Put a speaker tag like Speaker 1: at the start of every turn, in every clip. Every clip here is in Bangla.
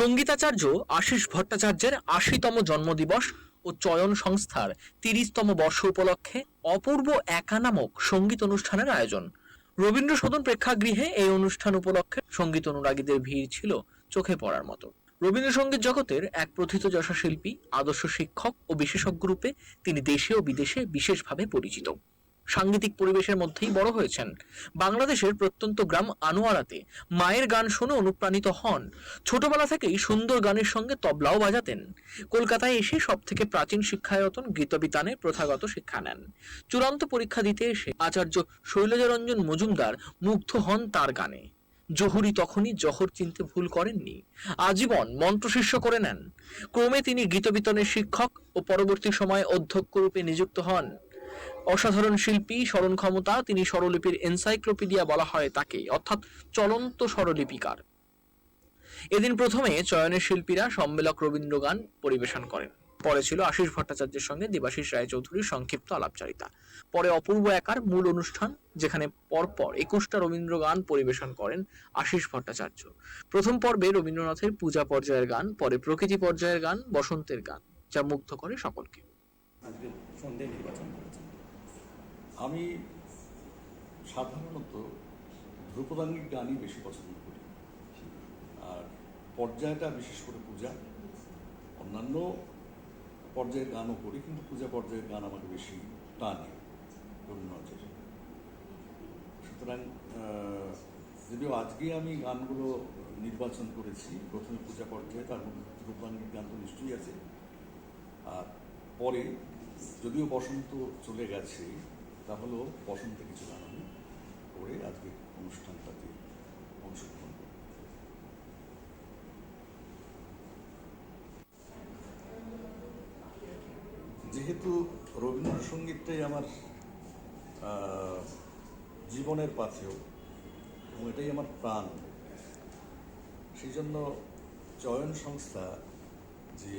Speaker 1: সঙ্গীতাচার্য আশিস ভট্টাচার্যের আশিতম জন্মদিবস ও চয়ন সংস্থার তিরিশতম বর্ষ উপলক্ষে অপূর্ব একা নামক সংগীত অনুষ্ঠানের আয়োজন। রবীন্দ্র সদন প্রেক্ষাগৃহে এই অনুষ্ঠান উপলক্ষে সংগীত অনুরাগীদের ভিড় ছিল চোখে পড়ার মতো। রবীন্দ্রসঙ্গীত জগতের এক প্রথিত যশা শিল্পী আদর্শ শিক্ষক ও বিশেষজ্ঞ রূপে তিনি দেশে ও বিদেশে বিশেষভাবে পরিচিত। সাংগীতিক পরিবেশের মধ্যেই বড় হয়েছেন। বাংলাদেশের প্রত্যন্ত গ্রাম আনোয়ারাতে মায়ের গান শুনে অনুপ্রাণিত হন। ছোটবেলা থেকেই সুন্দর গানের সঙ্গে তবলাও বাজাতেন। কলকাতায় এসে সব থেকে প্রাচীন শিক্ষায়তন গীতবিতানে প্রথাগত শিক্ষা নেন। চূড়ান্ত পরীক্ষা দিতে এসে আচার্য শৈলজারঞ্জন মজুমদার মুগ্ধ হন তার গানে। জহুরি তখনই জহর চিনতে ভুল করেননি। আজীবন মন্ত্রশিষ্য করে নেন। ক্রমে তিনি গীতবিতনের শিক্ষক ও পরবর্তী সময়ে অধ্যক্ষ রূপে নিযুক্ত হন। অসাধারণ শিল্পী, স্মরণ ক্ষমতা, তিনি স্বরলিপির এনসাইক্লোপিডিয়া বলা হয় তাকে, অর্থাৎ চলন্ত স্বরলিপিকার। এদিন প্রথমে চয়নের শিল্পীরা সম্মেলক রবীন্দ্র গান পরিবেশন করেন। পরে ছিল আশিস ভট্টাচার্যের সঙ্গে দেবাশিস রায়চৌধুরীর সংক্ষিপ্ত আলাপচারিতা। পরে অপূর্ব একার মূল অনুষ্ঠান, যেখানে পরপর একুশটা রবীন্দ্র গান পরিবেশন করেন আশিস ভট্টাচার্য। প্রথম পর্বে রবীন্দ্রনাথের পূজা পর্যায়ের গান, পরে প্রকৃতি পর্যায়ের গান, বসন্তের গান, যা মুগ্ধ করে সকলকে
Speaker 2: আজকে সন্ধে নির্বাচন করেছেন আমি সাধারণত ধ্রুপদাঙ্গিক গানই বেশি পছন্দ করি। আর পর্যায়টা বিশেষ করে পূজা। অন্যান্য পর্যায়ের গানও করি কিন্তু পূজা পর্যায়ের গান আমাকে বেশি টানে রবীন্দ্রনাথের। সুতরাং আহ, যদিও আজকে আমি গানগুলো নির্বাচন করেছি প্রথমে পূজা পর্যায়ে তার মধ্যে ধ্রুপদাঙ্গিক গান তো নিশ্চয়ই আছে। আর পরে যদিও বসন্ত চলে গেছে তাহলেও বসন্তে কিছু গান আমি করে আজকে অনুষ্ঠানটাতে অংশগ্রহণ করব। যেহেতু রবীন্দ্রসঙ্গীতটাই আমার জীবনের পাথেও এবং এটাই আমার প্রাণ সেই জন্য চয়ন সংস্থা যে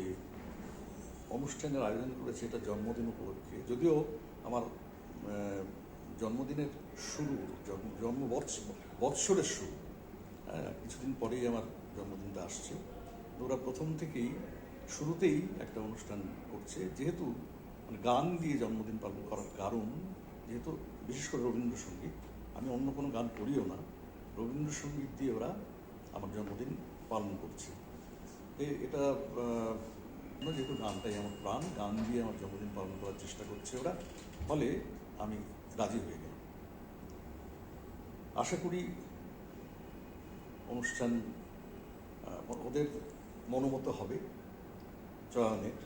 Speaker 2: অনুষ্ঠানের আয়োজন করেছে, এটা জন্মদিন উপলক্ষে, যদিও আমার জন্মদিনের শুরু, জন্ম- জন্ম বৎস- বৎসরের শুরু। কিছুদিন পরেই আমার জন্মদিনটা আসছে। ওরা প্রথম থেকেই শুরুতেই একটা অনুষ্ঠান করছে। যেহেতু মানে গান দিয়ে জন্মদিন পালন করার কারণ, যেহেতু বিশেষ করে রবীন্দ্রসঙ্গীত, আমি অন্য কোনো গান করিও না। রবীন্দ্রসঙ্গীত দিয়ে ওরা আমার জন্মদিন পালন করছে। এটা যেহেতু গানটাই আমার প্রাণ, গান দিয়ে আমার জন্মদিন পালন করার চেষ্টা করছে ওরা। ফলে আমি রাজি হয়ে গেলাম। আশা করি অনুষ্ঠান ওদের মনোমত হবে চয়নের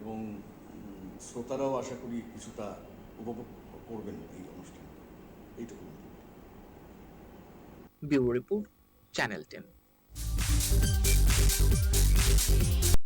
Speaker 2: এবং শ্রোতারাও আশা করি কিছুটা উপভোগ করবেন এই অনুষ্ঠান এইটুকু
Speaker 1: ব্যুরো রিপোর্ট, চ্যানেল টেন।